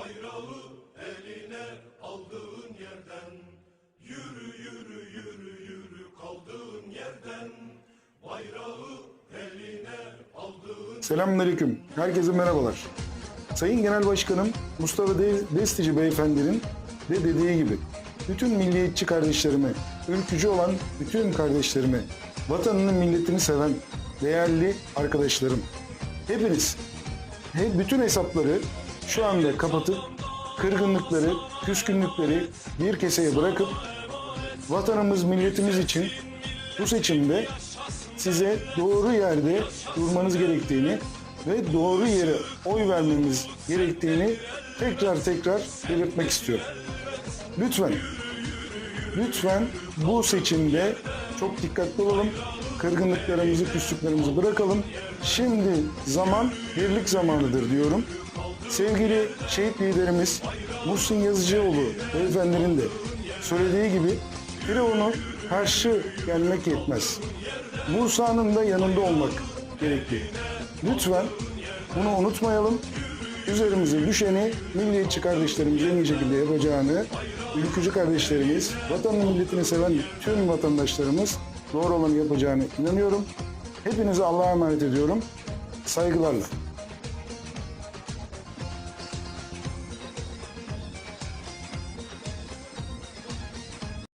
Bayrağı eline aldığın yerden Yürü yürü yürü yürü kaldığın yerden Bayrağı eline aldığın Selamünaleyküm. Herkese merhabalar. Sayın Genel Başkanım Mustafa De- Destici Beyefendinin de dediği gibi bütün milliyetçi kardeşlerime, ülkücü olan bütün kardeşlerime, vatanını milletini seven değerli arkadaşlarım, hepiniz he- bütün hesapları şu anda kapatıp kırgınlıkları, küskünlükleri bir keseye bırakıp vatanımız, milletimiz için bu seçimde size doğru yerde durmanız gerektiğini ve doğru yere oy vermemiz gerektiğini tekrar tekrar belirtmek istiyorum. Lütfen, lütfen bu seçimde çok dikkatli olalım. Kırgınlıklarımızı, küslüklerimizi bırakalım. Şimdi zaman birlik zamanıdır diyorum. Sevgili şehit liderimiz Muhsin Yazıcıoğlu beyefendinin de söylediği gibi Firavun'u karşı gelmek yetmez. Musa'nın da yanında olmak gerekli. Lütfen bunu unutmayalım. Üzerimize düşeni milliyetçi kardeşlerimiz en iyi şekilde yapacağını, ülkücü kardeşlerimiz, vatanını milletini seven tüm vatandaşlarımız doğru olanı yapacağını inanıyorum. Hepinize Allah'a emanet ediyorum. Saygılarla.